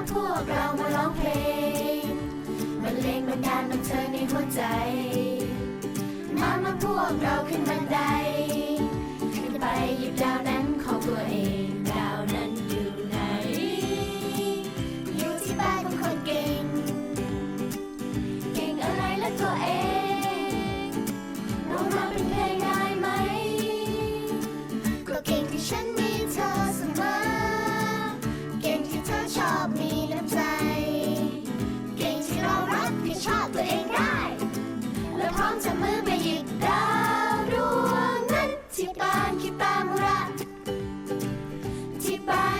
าพวกเรามาร้องเพลงบรรเลงบันดาลบันเทิงในหัวใจ มามาพวกเราขึ้นบันได ที่บ้าน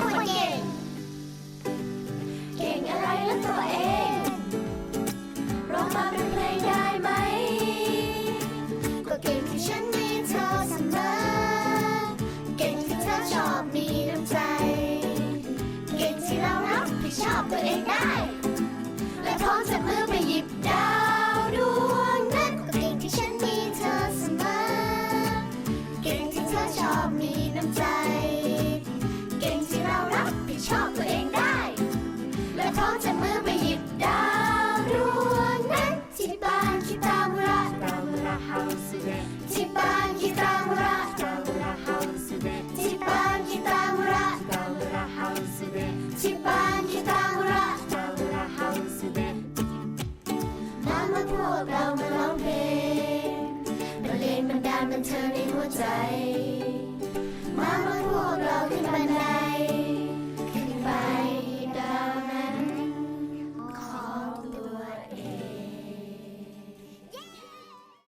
อบตัวเองได้ และพร้อมจับมือไปหยิบดาวดวงนั้นก็เก่งที่ฉันมีเธอเสมอ เก่งที่เธอชอบมีน้ำใจ เก่งที่เรารับผิดชอบตัวเองได้ และพร้อมจับมือไปหยิบดาวดวงนั้นที่บ้านคิตามุระที่บ้านคิตามุระที่าพวกเรามาร้องเพลงบรรเลงบรรดาลบันเทิงในหัวใจ มามา